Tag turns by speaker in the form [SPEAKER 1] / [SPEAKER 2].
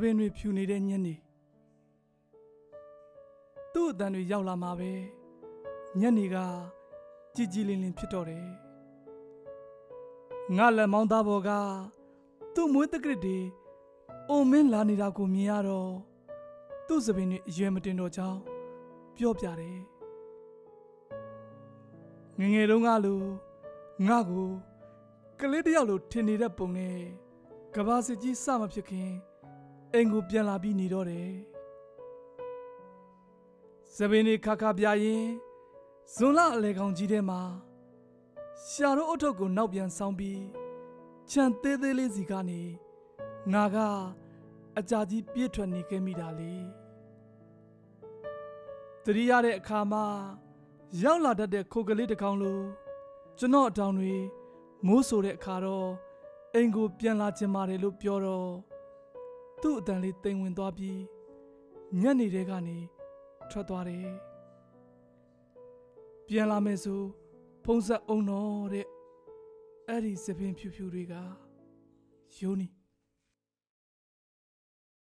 [SPEAKER 1] ပင်တွေဖြူနေတဲ့ညနေသူ့အတန်တွေရောက်လာမှာပဲညနေကကြည်ကြည်လင်လင်ဖြစ်တော့တယ်ငါလက်မောင်းသားဘော်ကသူ့မွေးတက္ကရစ်တွေအုံမင်းလာနေတာကိုမြင်ရတော့သူ့စပင်တွေအရွယ်မတင်တော့ကြောင်းပြောပြတယ်ငယ်ငယ်တုန်းကလိုငါကိုကလေးတစ်ယောက်လိုထင်နေတဲ့ပုံနဲ့ကဘာစစ်ကြီးစမဖြစ်ခင် အိမ်ကိုပြန်လာပြီးနေတော့တယ်စပင်တွေခါခါပြရင်ဇွန်လအလေကောင်ကြီးထဲမှာရှာတို့အုတ်ထုတ်ကိုနောက်ပြန်ဆောင်းပြီးခြံသေးသေးလေးစီကနေငါကအကြာကြီးပြေးထွက်နေခဲ့မိတာလေတတိရတဲ့အခါမှာရောက်လာတတ်တဲ့ခိုကလေးတစ်ကောင်လိုကျွန်တော်အတောင်တွေမိုးဆိုတဲ့အခါတော့အိမ်ကိုပြန်လာချင်ပါတယ်လို့ပြောတော့ သူ့အတန်လေးတိမ်ဝင်သွားပြီးညက်နေတဲ့ကနေထွက်သွားတယ်ပြန်လာမယ်ဆိုဖုံးဆက်အောင်တော့တဲ့အဲ့ဒီစပင်ဖြူဖြူတွေကယိုးနီ